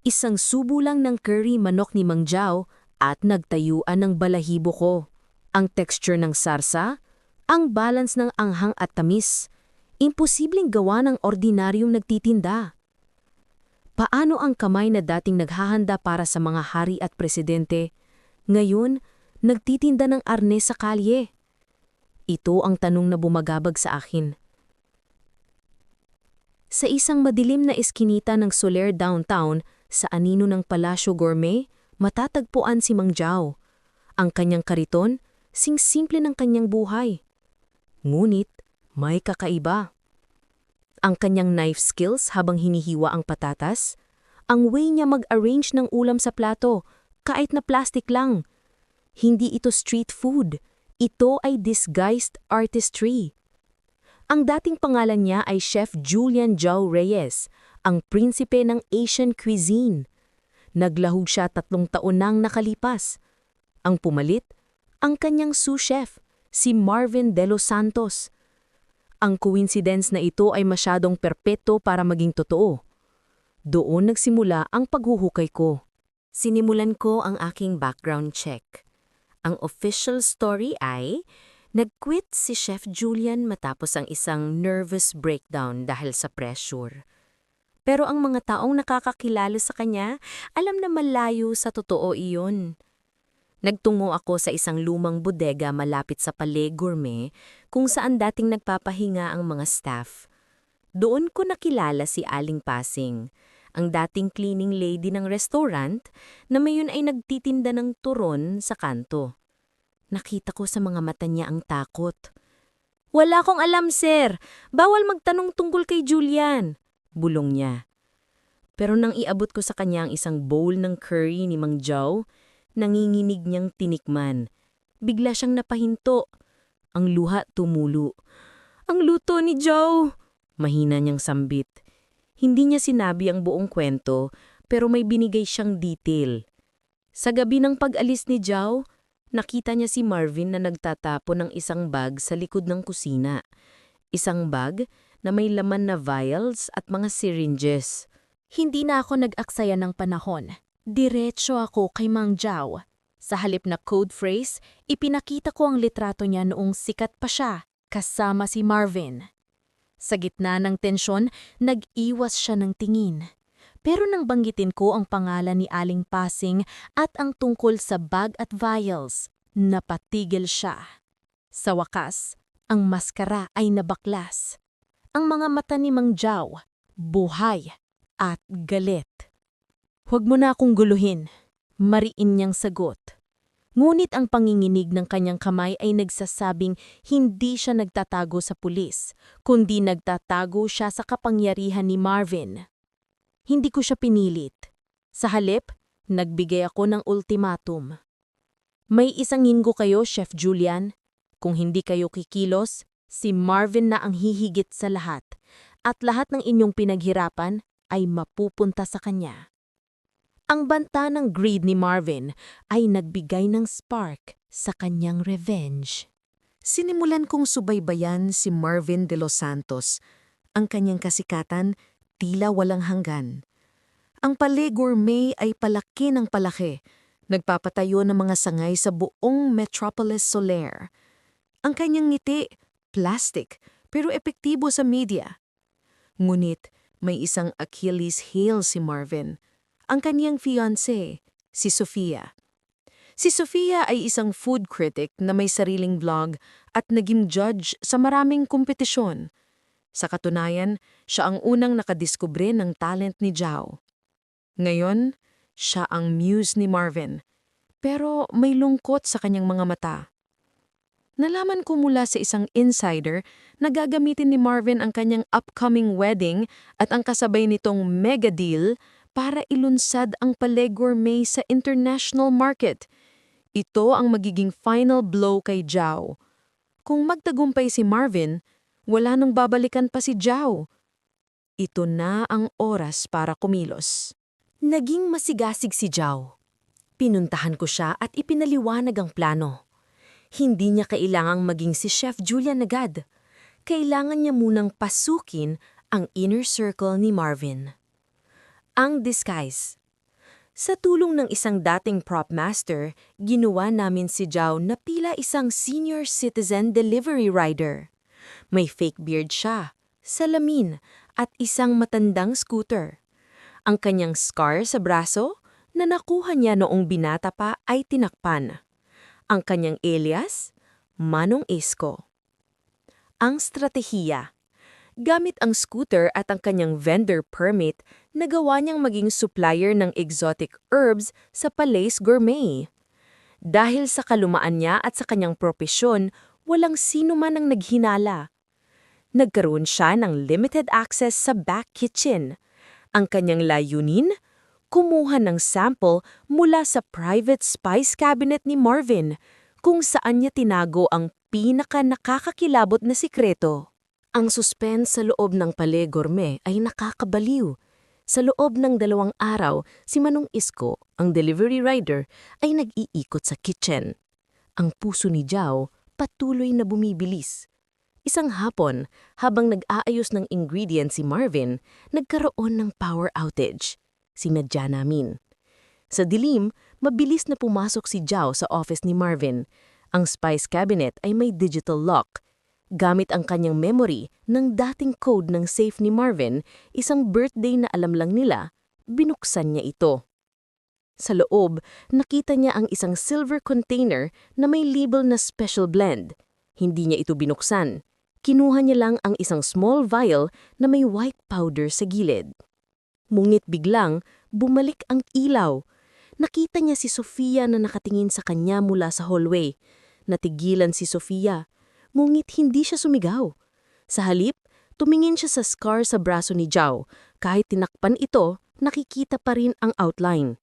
Isang subo lang ng curry manok ni Mang Jao at nagtayuan ng balahibo ko. Ang texture ng sarsa, ang balance ng anghang at tamis, imposibleng gawa ng ordinaryong nagtitinda. Paano ang kamay na dating naghahanda para sa mga hari at presidente, ngayon nagtitinda ng arnes sa kalye? Ito ang tanong na bumagabag sa akin. Sa isang madilim na eskinita ng Soler downtown, sa anino ng Palasyo Gourmet, matatagpuan si Mang Jao. Ang kanyang kariton, sing-simple ng kanyang buhay. Ngunit, may kakaiba. Ang kanyang knife skills habang hinihiwa ang patatas, ang way niya mag-arrange ng ulam sa plato, kahit na plastic lang. Hindi ito street food, ito ay disguised artistry. Ang dating pangalan niya ay Chef Julian Jao Reyes, ang prinsipe ng Asian cuisine. Naglahog siya tatlong taon nang nakalipas. Ang pumalit, ang kanyang sous chef, si Marvin De Los Santos. Ang coincidence na ito ay masyadong perpeto para maging totoo. Doon nagsimula ang paghuhukay ko. Sinimulan ko ang aking background check. Ang official story ay Nag-quit si Chef Julian matapos ang isang nervous breakdown dahil sa pressure. Pero ang mga taong nakakakilala sa kanya, alam na malayo sa totoo iyon. Nagtungo ako sa isang lumang bodega malapit sa Palais Gourmet kung saan dating nagpapahinga ang mga staff. Doon ko nakilala si Aling Pasing, ang dating cleaning lady ng restaurant na mayon ay nagtitinda ng turon sa kanto. Nakita ko sa mga mata niya ang takot. Wala akong alam, sir. Bawal magtanong tungkol kay Julian. Bulong niya. Pero nang iabot ko sa kanya ang isang bowl ng curry ni Mang Jao, nanginginig niyang tinikman. Bigla siyang napahinto. Ang luha tumulo. Ang luto ni Jao! Mahina niyang sambit. Hindi niya sinabi ang buong kwento, pero may binigay siyang detail. Sa gabi ng pag-alis ni Jao, nakita niya si Marvin na nagtatapo ng isang bag sa likod ng kusina. Isang bag na may laman na vials at mga syringes. Hindi na ako nag-aksaya ng panahon. Diretso ako kay Mang Jao. Sa halip na code phrase, ipinakita ko ang litrato niya noong sikat pa siya, kasama si Marvin. Sa gitna ng tensyon, nag-iwas siya ng tingin. Pero nang banggitin ko ang pangalan ni Aling Pasing at ang tungkol sa bag at vials, napatigil siya. Sa wakas, ang maskara ay nabaklas. Ang mga mata ni Mang Jao, buhay at galit. Huwag mo na akong guluhin, mariin niyang sagot. Ngunit ang panginginig ng kanyang kamay ay nagsasabing hindi siya nagtatago sa pulis, kundi nagtatago siya sa kapangyarihan ni Marvin. Hindi ko siya pinilit. Sa halip, nagbigay ako ng ultimatum. May isang linggo kayo, Chef Julian. Kung hindi kayo kikilos, si Marvin na ang hihigit sa lahat. At lahat ng inyong pinaghirapan ay mapupunta sa kanya. Ang banta ng greed ni Marvin ay nagbigay ng spark sa kanyang revenge. Sinimulan kong subaybayan si Marvin de los Santos. Ang kanyang kasikatan tila walang hanggan. Ang Palais Gourmet ay palaki ng palaki, nagpapatayo ng mga sangay sa buong Metropolis Soler. Ang kanyang ngiti, plastic, pero epektibo sa media. Ngunit may isang Achilles heel si Marvin, ang kanyang fiancé, si Sofia. Si Sofia ay isang food critic na may sariling vlog at naging judge sa maraming kompetisyon. Sa katunayan, siya ang unang nakadiskubre ng talent ni Zhao. Ngayon, siya ang muse ni Marvin, pero may lungkot sa kanyang mga mata. Nalaman ko mula sa isang insider na gagamitin ni Marvin ang kanyang upcoming wedding at ang kasabay nitong mega deal para ilunsad ang Palais Gourmet sa international market. Ito ang magiging final blow kay Zhao. Kung magtagumpay si Marvin, wala nang babalikan pa si Zhao. Ito na ang oras para kumilos. Naging masigasig si Zhao. Pinuntahan ko siya at ipinaliwanag ang plano. Hindi niya kailangang maging si Chef Julian agad. Kailangan niya munang pasukin ang inner circle ni Marvin. Ang disguise, Sa tulong ng isang dating prop master, ginawa namin si Zhao na pila isang senior citizen delivery rider. May fake beard siya, salamin, at isang matandang scooter. Ang kanyang scar sa braso, na nakuha niya noong binata pa ay tinakpan. Ang kanyang alias, Manong Isko. Ang stratehiya Gamit ang scooter at ang kanyang vendor permit, nagawa niyang maging supplier ng exotic herbs sa Palais Gourmet. Dahil sa kalumaan niya at sa kanyang propesyon, walang sino man ang naghinala. Nagkaroon siya ng limited access sa back kitchen. Ang kanyang layunin? Kumuha ng sample mula sa private spice cabinet ni Marvin, kung saan niya tinago ang pinaka nakakakilabot na sikreto. Ang suspense sa loob ng Palais Gourmet ay nakakabaliw. Sa loob ng dalawang araw, si Manong Isko, ang delivery rider, ay nag-iikot sa kitchen. Ang puso ni Jao patuloy na bumibilis. Isang hapon, habang nag-aayos ng ingredients si Marvin, nagkaroon ng power outage. Sinadya namin. Sa dilim, mabilis na pumasok si Jao sa office ni Marvin. Ang spice cabinet ay may digital lock. Gamit ang kanyang memory ng dating code ng safe ni Marvin, isang birthday na alam lang nila, binuksan niya ito. Sa loob, nakita niya ang isang silver container na may label na special blend. Hindi niya ito binuksan. Kinuha niya lang ang isang small vial na may white powder sa gilid. Mungit biglang, bumalik ang ilaw. Nakita niya si Sofia na nakatingin sa kanya mula sa hallway. Natigilan si Sofia ngunit hindi siya sumigaw. Sa halip, tumingin siya sa scar sa braso ni Zhao. Kahit tinakpan ito, nakikita pa rin ang outline.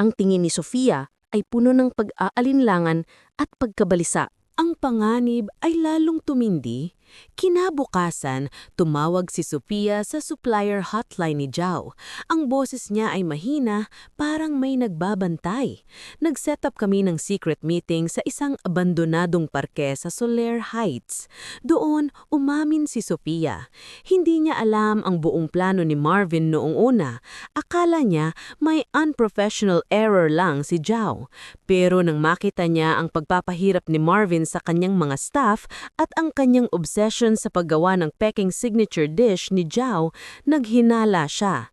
Ang tingin ni Sofia ay puno ng pag-aalinlangan at pagkabalisa. Ang panganib ay lalong tumindi. Kinabukasan, tumawag si Sophia sa supplier hotline ni Zhao. Ang boses niya ay mahina, parang may nagbabantay. Nag-set up kami ng secret meeting sa isang abandonadong parke sa Soler Heights. Doon, umamin si Sophia. Hindi niya alam ang buong plano ni Marvin noong una. Akala niya may unprofessional error lang si Zhao. Pero nang makita niya ang pagpapahirap ni Marvin sa kanyang mga staff at ang kanyang obsession sa paggawa ng peking signature dish ni Zhao, naghinala siya.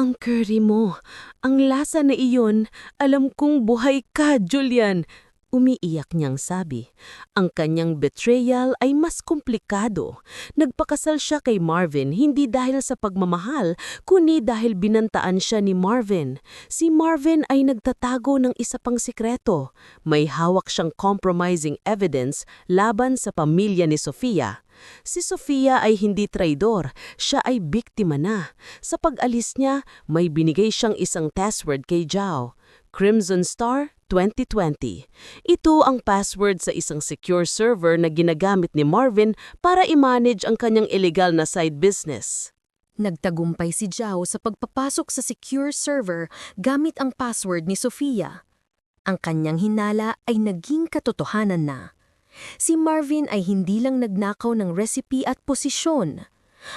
Ang curry mo, ang lasa na iyon, alam kong buhay ka, Julian. Umiiyak niyang sabi. Ang kanyang betrayal ay mas komplikado. Nagpakasal siya kay Marvin hindi dahil sa pagmamahal, kundi dahil binantaan siya ni Marvin. Si Marvin ay nagtatago ng isa pang sikreto. May hawak siyang compromising evidence laban sa pamilya ni Sofia. Si Sofia ay hindi traidor, siya ay biktima na. Sa pag-alis niya, may binigay siyang isang password kay Zhao. Crimson Star 2020. Ito ang password sa isang secure server na ginagamit ni Marvin para i-manage ang kanyang illegal na side business. Nagtagumpay si Zhao sa pagpapasok sa secure server gamit ang password ni Sofia. Ang kanyang hinala ay naging katotohanan na. Si Marvin ay hindi lang nagnakaw ng recipe at posisyon.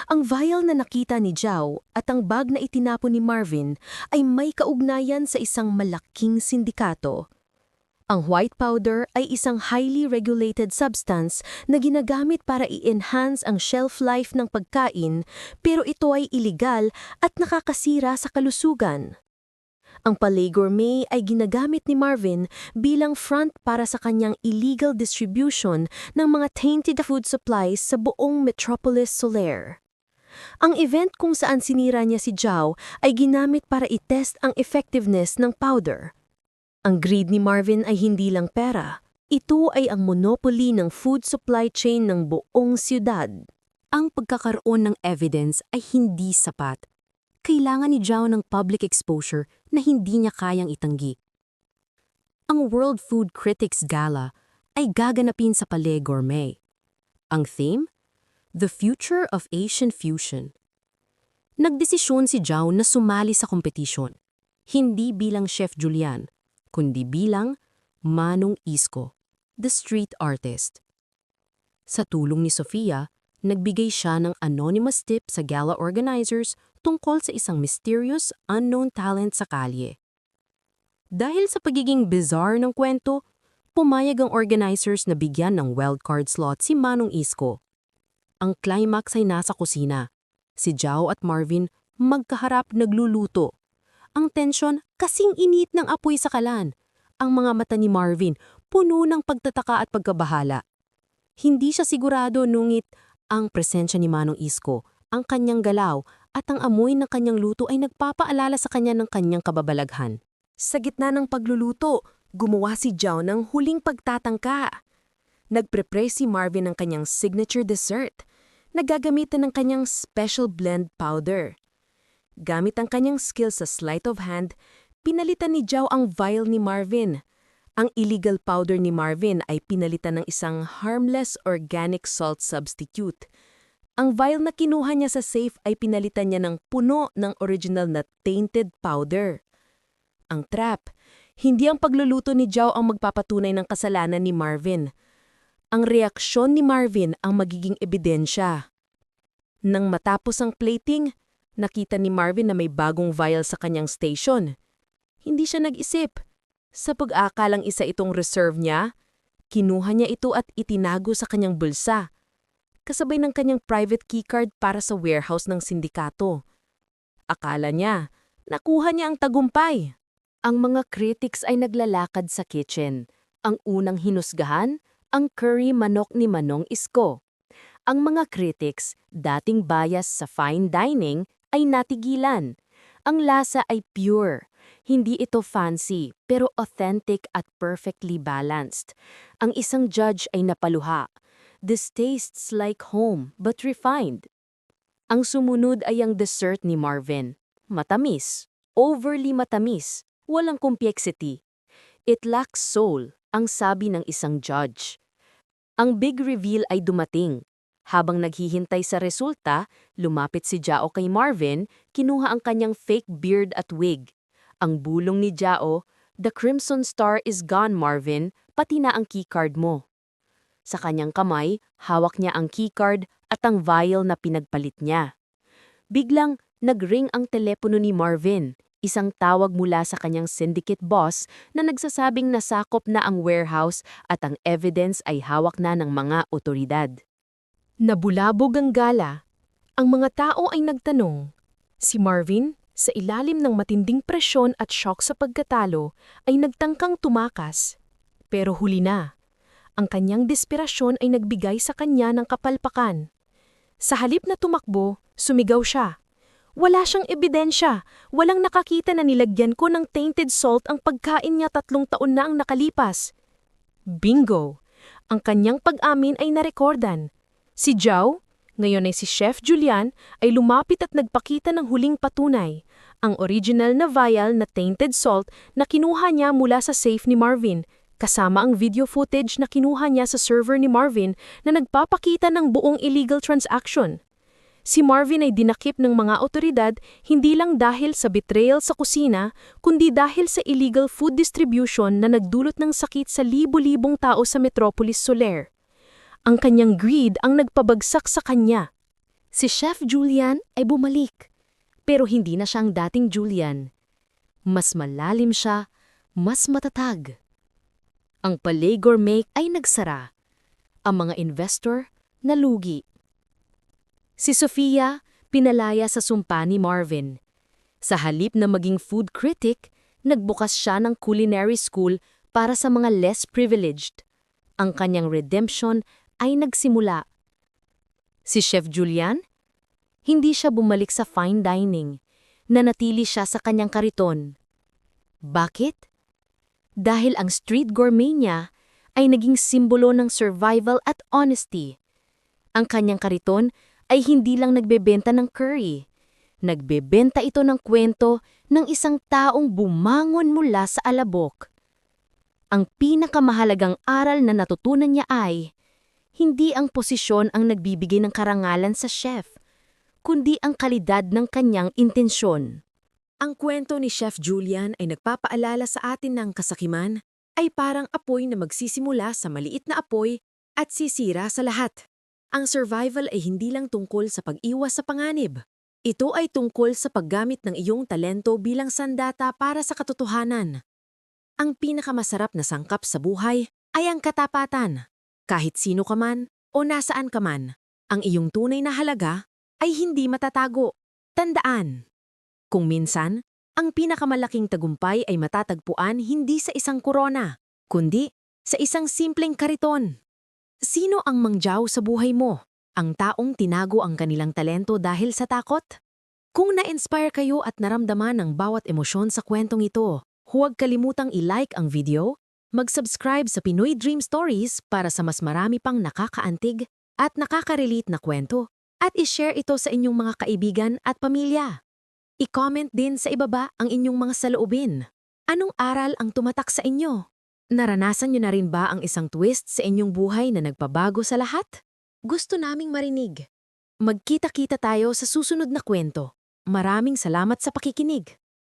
Ang vial na nakita ni Zhao at ang bag na itinapon ni Marvin ay may kaugnayan sa isang malaking sindikato. Ang white powder ay isang highly regulated substance na ginagamit para i-enhance ang shelf life ng pagkain pero ito ay iligal at nakakasira sa kalusugan. Ang Palais Gourmet ay ginagamit ni Marvin bilang front para sa kanyang illegal distribution ng mga tainted food supplies sa buong Metropolis Soler. Ang event kung saan sinira niya si Zhao ay ginamit para i-test ang effectiveness ng powder. Ang greed ni Marvin ay hindi lang pera. Ito ay ang monopoly ng food supply chain ng buong siyudad. Ang pagkakaroon ng evidence ay hindi sapat. Kailangan ni Zhao ng public exposure na hindi niya kayang itanggi. Ang World Food Critics Gala ay gaganapin sa Palais Gourmet. Ang theme? The Future of Asian Fusion. Nagdesisyon si Zhao na sumali sa kompetisyon. Hindi bilang Chef Julian, kundi bilang Manong Isko, the street artist. Sa tulong ni Sofia, nagbigay siya ng anonymous tip sa gala organizers tungkol sa isang mysterious, unknown talent sa kalye. Dahil sa pagiging bizarre ng kwento, pumayag ang organizers na bigyan ng wildcard slot si Manong Isko. Ang climax ay nasa kusina. Si Jao at Marvin magkaharap nagluluto. Ang tensyon kasing init ng apoy sa kalan. Ang mga mata ni Marvin puno ng pagtataka at pagkabahala. Hindi siya sigurado nungit ang presensya ni Manong Isko, ang kanyang galaw at ang amoy ng kanyang luto ay nagpapaalala sa kanya ng kanyang kababalaghan. Sa gitna ng pagluluto, gumawa si Jao ng huling pagtatangka. Nagprepare si Marvin ng kanyang signature dessert na gagamitan ng kanyang special blend powder. Gamit ang kanyang skill sa sleight of hand, pinalitan ni Jao ang vial ni Marvin. Ang illegal powder ni Marvin ay pinalitan ng isang harmless organic salt substitute. Ang vial na kinuha niya sa safe ay pinalitan niya ng puno ng original na tainted powder. Ang trap, hindi ang pagluluto ni Jao ang magpapatunay ng kasalanan ni Marvin. Ang reaksyon ni Marvin ang magiging ebidensya. Nang matapos ang plating, nakita ni Marvin na may bagong vial sa kanyang station. Hindi siya nag-isip. Sa pag-akalang isa itong reserve niya, kinuha niya ito at itinago sa kanyang bulsa. Kasabay ng kanyang private keycard para sa warehouse ng sindikato. Akala niya, nakuha niya ang tagumpay. Ang mga critics ay naglalakad sa kitchen. Ang unang hinusgahan, ang curry manok ni Manong Isko. Ang mga critics, dating bias sa fine dining, ay natigilan. Ang lasa ay pure. Hindi ito fancy, pero authentic at perfectly balanced. Ang isang judge ay napaluha. This tastes like home, but refined. Ang sumunod ay ang dessert ni Marvin. Matamis. Overly matamis. Walang complexity. It lacks soul, ang sabi ng isang judge. Ang big reveal ay dumating. Habang naghihintay sa resulta, lumapit si Jao kay Marvin, kinuha ang kanyang fake beard at wig. Ang bulong ni Jao, The Crimson Star is gone, Marvin, pati na ang keycard mo. Sa kanyang kamay, hawak niya ang keycard at ang vial na pinagpalit niya. Biglang, nagring ang telepono ni Marvin, isang tawag mula sa kanyang syndicate boss na nagsasabing nasakop na ang warehouse at ang evidence ay hawak na ng mga otoridad. Nabulabog ang gala. Ang mga tao ay nagtanong. Si Marvin, sa ilalim ng matinding presyon at shock sa pagkatalo, ay nagtangkang tumakas. Pero huli na. Ang kanyang desperasyon ay nagbigay sa kanya ng kapalpakan. Sa halip na tumakbo, sumigaw siya. Wala siyang ebidensya. Walang nakakita na nilagyan ko ng tainted salt ang pagkain niya tatlong taon na ang nakalipas. Bingo! Ang kanyang pag-amin ay narekordan. Si Jao, ngayon ay si Chef Julian, ay lumapit at nagpakita ng huling patunay. Ang original na vial na tainted salt na kinuha niya mula sa safe ni Marvin, kasama ang video footage na kinuha niya sa server ni Marvin na nagpapakita ng buong illegal transaction. Si Marvin ay dinakip ng mga otoridad hindi lang dahil sa betrayal sa kusina, kundi dahil sa illegal food distribution na nagdulot ng sakit sa libo-libong tao sa Metropolis Soler. Ang kanyang greed ang nagpabagsak sa kanya. Si Chef Julian ay bumalik, pero hindi na siyang dating Julian. Mas malalim siya, mas matatag. Ang Palais Gourmet ay nagsara. Ang mga investor nalugi. Si Sofia, pinalaya sa sumpa ni Marvin. Sa halip na maging food critic, nagbukas siya ng culinary school para sa mga less privileged. Ang kanyang redemption ay nagsimula. Si Chef Julian? Hindi siya bumalik sa fine dining. Nanatili siya sa kanyang kariton. Bakit? Dahil ang street gourmet niya ay naging simbolo ng survival at honesty. Ang kanyang kariton ay hindi lang nagbebenta ng curry. Nagbebenta ito ng kwento ng isang taong bumangon mula sa alabok. Ang pinakamahalagang aral na natutunan niya ay, hindi ang posisyon ang nagbibigay ng karangalan sa chef, kundi ang kalidad ng kanyang intensyon. Ang kwento ni Chef Julian ay nagpapaalala sa atin ng kasakiman ay parang apoy na magsisimula sa maliit na apoy at sisira sa lahat. Ang survival ay hindi lang tungkol sa pag-iwas sa panganib. Ito ay tungkol sa paggamit ng iyong talento bilang sandata para sa katotohanan. Ang pinakamasarap na sangkap sa buhay ay ang katapatan. Kahit sino ka man o nasaan ka man, ang iyong tunay na halaga ay hindi matatago. Tandaan! Kung minsan, ang pinakamalaking tagumpay ay matatagpuan hindi sa isang korona, kundi sa isang simpleng kariton. Sino ang mangjaw sa buhay mo? Ang taong tinago ang kanilang talento dahil sa takot? Kung na-inspire kayo at naramdaman ang bawat emosyon sa kwentong ito, huwag kalimutang i-like ang video, mag-subscribe sa Pinoy Dream Stories para sa mas marami pang nakakaantig at nakaka-relate na kwento, at i-share ito sa inyong mga kaibigan at pamilya. I-comment din sa ibaba ang inyong mga saloobin. Anong aral ang tumatak sa inyo? Naranasan niyo na rin ba ang isang twist sa inyong buhay na nagpabago sa lahat? Gusto naming marinig. Magkita-kita tayo sa susunod na kwento. Maraming salamat sa pakikinig.